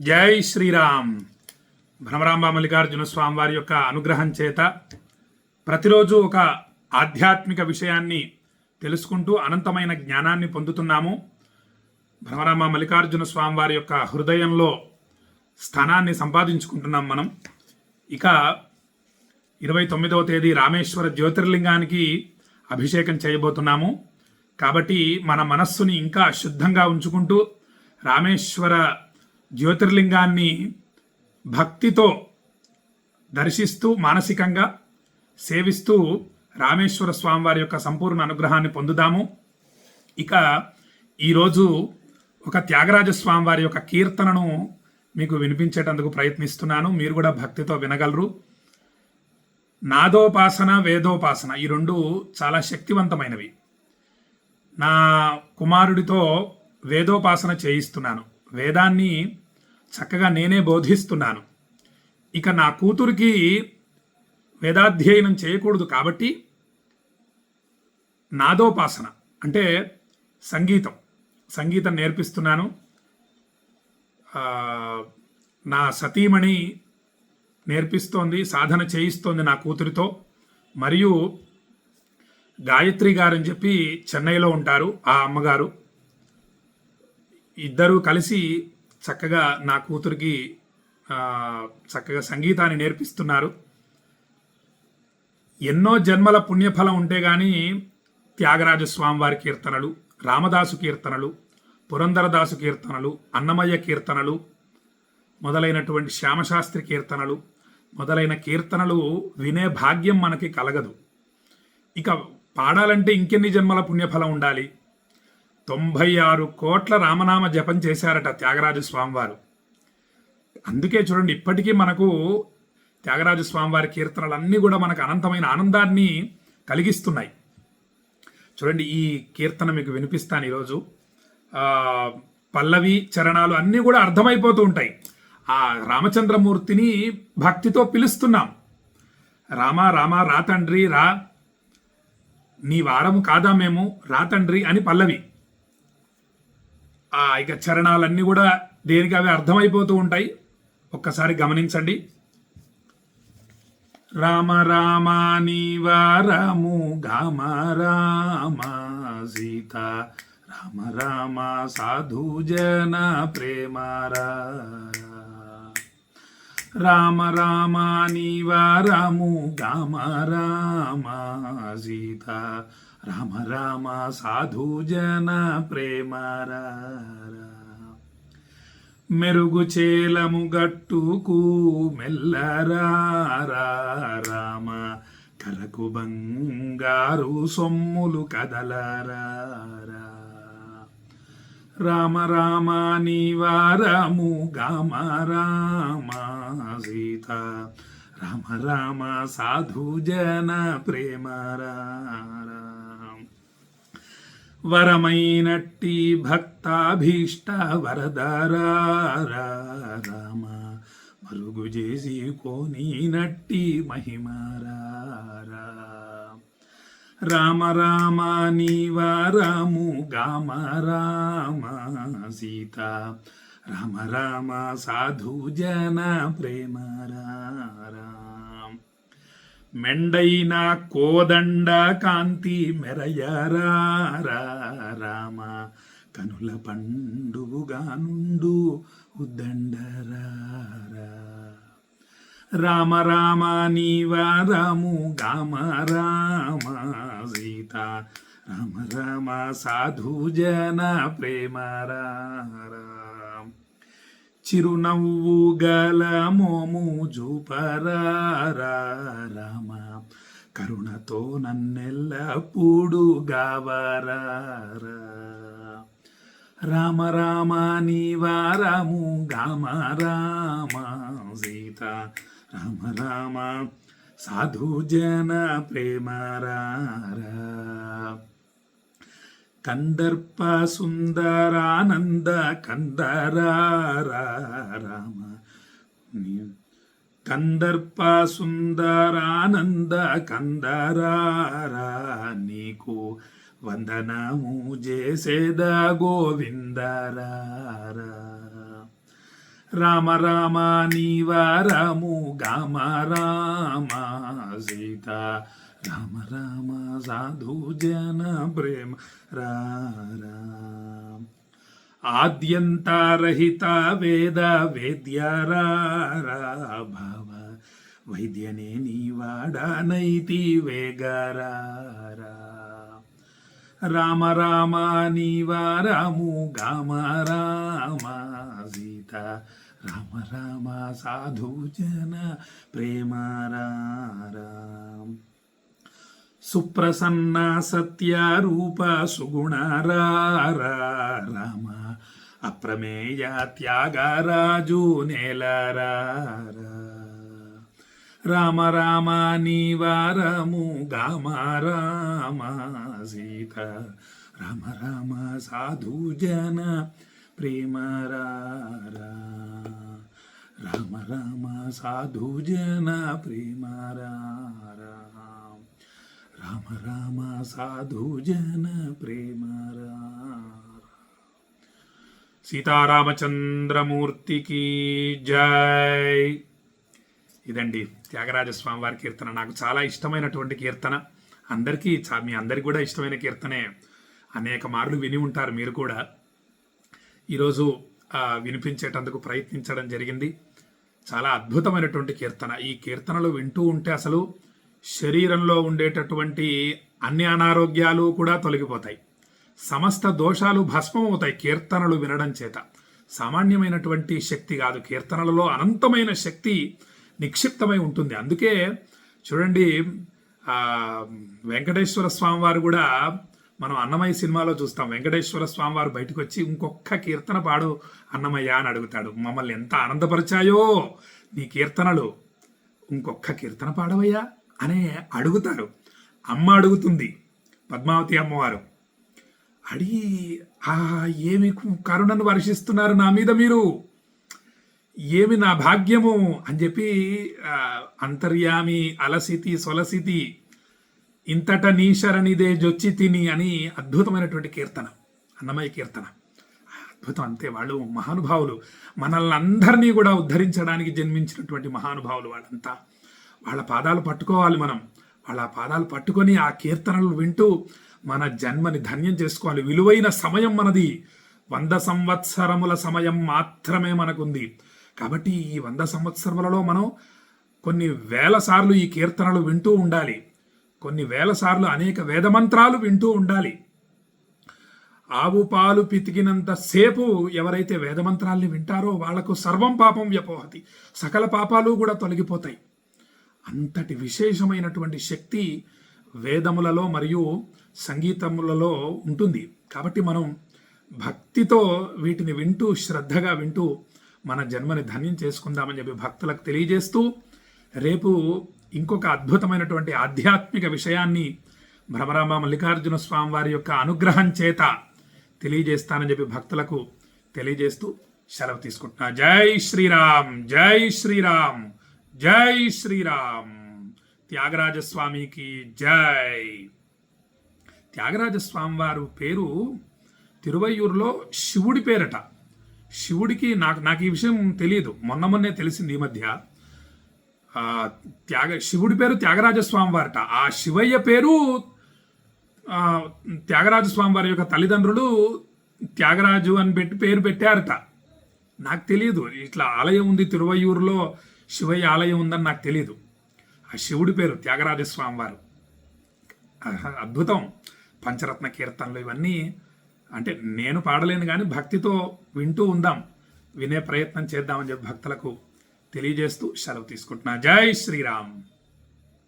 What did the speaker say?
జై శ్రీరామ్. భ్రమరాంబ మల్లికార్జున స్వామి వారి యొక్క అనుగ్రహం చేత ప్రతిరోజు ఒక ఆధ్యాత్మిక విషయాన్ని తెలుసుకుంటూ అనంతమైన జ్ఞానాన్ని పొందుతున్నాము. భ్రమరాంబ మల్లికార్జున స్వామి వారి యొక్క హృదయంలో స్థానాన్ని సంపాదించుకుంటున్నాం మనం. ఇక ఇరవై తొమ్మిదవ తేదీ రామేశ్వర జ్యోతిర్లింగానికి అభిషేకం చేయబోతున్నాము. కాబట్టి మన మనస్సుని ఇంకా శుద్ధంగా ఉంచుకుంటూ రామేశ్వర జ్యోతిర్లింగాన్ని భక్తితో దర్శిస్తూ మానసికంగా సేవిస్తూ రామేశ్వర స్వామివారి యొక్క సంపూర్ణ అనుగ్రహాన్ని పొందుదాము. ఇక ఈరోజు ఒక త్యాగరాజ స్వామివారి యొక్క కీర్తనను మీకు వినిపించేటందుకు ప్రయత్నిస్తున్నాను. మీరు కూడా భక్తితో వినగలరు. నాదోపాసన వేదోపాసన ఈ రెండు చాలా శక్తివంతమైనవి. నా కుమారుడితో వేదోపాసన చేయిస్తున్నాను. వేదాన్ని చక్కగా నేనే బోధిస్తున్నాను. ఇక నా కూతురికి వేదాధ్యయనం చేయకూడదు కాబట్టి నాదోపాసన అంటే సంగీతం. సంగీతం నేర్పిస్తున్నాను. నా సతీమణి నేర్పిస్తోంది సాధన చేయిస్తోంది నా కూతురితో. మరియు గాయత్రి గారు అని చెప్పి చెన్నైలో ఉంటారు ఆ అమ్మగారు. ఇద్దరూ కలిసి చక్కగా నా కూతురికి చక్కగా సంగీతాన్ని నేర్పిస్తున్నారు. ఎన్నో జన్మల పుణ్యఫలం ఉంటే గాని త్యాగరాజస్వామి స్వామివారి కీర్తనలు రామదాసు కీర్తనలు పురందరదాసు కీర్తనలు అన్నమయ్య కీర్తనలు మొదలైనటువంటి శ్యామశాస్త్రి కీర్తనలు మొదలైన కీర్తనలు వినే భాగ్యం మనకి కలగదు. ఇక పాడాలంటే ఇంకెన్ని జన్మల పుణ్యఫలం ఉండాలి? తొంభై ఆరు కోట్ల రామనామ జపం చేశారట త్యాగరాజు స్వామివారు. అందుకే చూడండి ఇప్పటికీ మనకు త్యాగరాజు స్వామివారి కీర్తనలన్నీ కూడా మనకు అనంతమైన ఆనందాన్ని కలిగిస్తున్నాయి. చూడండి ఈ కీర్తన మీకు వినిపిస్తాను ఈరోజు. పల్లవి చరణాలు అన్నీ కూడా అర్థమైపోతూ ఉంటాయి. ఆ రామచంద్రమూర్తిని భక్తితో పిలుస్తున్నాం. రామ రామ రా తండ్రి రా. నీ వారము కాదా మేము? రా తండ్రి అని పల్లవి. ఆ ఇక చరణాలన్నీ కూడా దేనికి అవి అర్థమైపోతూ ఉంటాయి ఒక్కసారి గమనించండి రామ రామాని వారము గామ రామ సీత రామ రామ సాధు జన ప్రేమ రా. రామ రామాని వారము గామ రామ సీత రామ రామ సాధు జన ప్రేమ మెరుగు చేలము గట్టుకు మెల్లరా రామ. కరకు బంగారు సొమ్ములు కదలరా రామ రామ నివారము గామ రామ సీత. రామ రామ సాధు జన ప్రేమ రారా వరమైనట్టి భక్తాభీష్ట వరదరా రామ. మరుగు చేసి కోనినట్టి మహిమరా రామ రామ నీవారాము గామ రామ సీత. రామ రామ సాధు జన ప్రేమ రా. మెండైన కోదండ కాంతి మెరయరా రామ కనుల పండుగా నుండు ఉద్దండరా రామ రామ నీవారము గామ రామ సీత రామ రామ సాధు జన ప్రేమ రారా చిరునవ్వు గల మోము జూపరా కరుణతో నన్నెల్లప్పుడు గావరా రామ రామ నీవారము గామ రామ సీత. రామ రామ సాధు జన ప్రేమ రా. కందర్ప సుందరానంద కందరారామ కందర్ప సుందరానంద కందరారా నీకు వందనము చేసేద గోవిందరా రామ రామ నీవారము గామ రామ సీత రామ రామ సాధు జన ప్రేమ. రా ఆద్యంతరహిత వేద వేద్యరారా భవ. వైద్యనే నీవాడనైతి వేగరారా రామ రామ నీవారము గామ రామ సీత. రామ రామ సాధు జన ప్రేమ రామ సుప్రసన్న సత్యారూప రూప రామ అప్రమేయ త్యాగరాజు నేలరా రామ రామ నీవారము గామ రామ సీత రామ రామ సాధు జన ప్రేమ రామ రామ సాధు జన ప్రేమ రామ రామ సాధు జన ప్రేమ సీతారామచంద్రమూర్తికి జై. ఇదండి త్యాగరాజ స్వామి వారి కీర్తన. నాకు చాలా ఇష్టమైనటువంటి కీర్తన. అందరికీ చా మీ అందరికి కూడా ఇష్టమైన కీర్తనే. అనేక మార్లు విని ఉంటారు మీరు కూడా. ఈరోజు వినిపించేటందుకు ప్రయత్నించడం జరిగింది. చాలా అద్భుతమైనటువంటి కీర్తన. ఈ కీర్తనలు వింటూ ఉంటే అసలు శరీరంలో ఉండేటటువంటి అన్ని అనారోగ్యాలు కూడా తొలగిపోతాయి. సమస్త దోషాలు భస్మమవుతాయి కీర్తనలు వినడం చేత. సామాన్యమైనటువంటి శక్తి కాదు. కీర్తనలలో అనంతమైన శక్తి నిక్షిప్తమై ఉంటుంది. అందుకే చూడండి వెంకటేశ్వర స్వామి వారు కూడా మనం అన్నమయ్య సినిమాలో చూస్తాం. వెంకటేశ్వర స్వామి వారు బయటకు వచ్చి ఇంకొక కీర్తన పాడు అన్నమయ్య అని అడుగుతాడు. మమ్మల్ని ఎంత ఆనందపరిచాయో నీ కీర్తనలు. ఇంకొక కీర్తన పాడవయ్యా. అనే అడుగుతారు. అమ్మ అడుగుతుంది పద్మావతి అమ్మవారు. అడిగి ఆ ఏమి కరుణను వర్షిస్తున్నారు నా మీద మీరు? ఏమి నా భాగ్యము? అని చెప్పి అంతర్యామి అలసితి సొలసితి ఇంతట నీశరణిదే జొచ్చి తిని అని అద్భుతమైనటువంటి కీర్తన అన్నమయ్య కీర్తన. అద్భుతం అంతే వాళ్ళు మహానుభావులు. మనల్ని అందరినీ కూడా ఉద్ధరించడానికి జన్మించినటువంటి మహానుభావులు వాళ్ళంతా. వాళ్ళ పాదాలు పట్టుకోవాలి మనం. వాళ్ళ పాదాలు పట్టుకొని ఆ కీర్తనలు వింటూ మన జన్మని ధన్యం చేసుకోవాలి. విలువైన సమయం మనది. వంద సంవత్సరముల సమయం మాత్రమే మనకుంది. కాబట్టి ఈ వంద సంవత్సరములలో మనం కొన్ని వేల సార్లు ఈ కీర్తనలు వింటూ ఉండాలి. కొన్ని వేల సార్లు అనేక వేదమంత్రాలు వింటూ ఉండాలి. ఆవు పాలు పితికినంత సేపు ఎవరైతే వేదమంత్రాల్ని వింటారో వాళ్ళకు సర్వం పాపం వ్యపోహతి. సకల పాపాలు కూడా తొలగిపోతాయి. అంతటి విశేషమైనటువంటి శక్తి వేదములలో మరియు సంగీతములలో ఉంటుంది. కాబట్టి మనం భక్తితో వీటిని వింటూ శ్రద్ధగా వింటూ మన జన్మని ధన్యం చేసుకుందామని చెప్పి భక్తులకు తెలియజేస్తూ రేపు ఇంకొక అద్భుతమైనటువంటి ఆధ్యాత్మిక విషయాన్ని భ్రమరామ మల్లికార్జున స్వామి వారి యొక్క అనుగ్రహం చేత తెలియజేస్తానని చెప్పి భక్తులకు తెలియజేస్తూ సెలవు తీసుకుంటున్నా. జై శ్రీరామ్! జై శ్రీరామ్! జై శ్రీరామ్. త్యాగరాజ స్వామికి జై. త్యాగరాజస్వామి వారు పేరు తిరువయ్యూరులో శివుడి పేరట. శివుడికి నాకు నాకు ఈ విషయం తెలియదు మొన్న మొన్నే తెలిసింది ఈ మధ్య. త్యాగ శివుడి పేరు త్యాగరాజ స్వామి వారట ఆ శివయ్య పేరు ఆ, స్వామి వారి యొక్క తల్లిదండ్రులు త్యాగరాజు అని పెట్టి పేరు పెట్టారట. నాకు తెలియదు ఇట్లా ఆలయం ఉంది తిరువయ్యూరులో. శివయ్య ఆలయం ఉందని నాకు తెలియదు ఆ శివుడి పేరు త్యాగరాజస్వామి వారు అద్భుతం. పంచరత్న కీర్తనలు ఇవన్నీ అంటే నేను పాడలేను కానీ భక్తితో వింటూ ఉందాం. వినే ప్రయత్నం చేద్దామని చెప్పి భక్తులకు తెలియజేస్తూ సెలవు తీసుకుంటున్నా. జై శ్రీరామ్.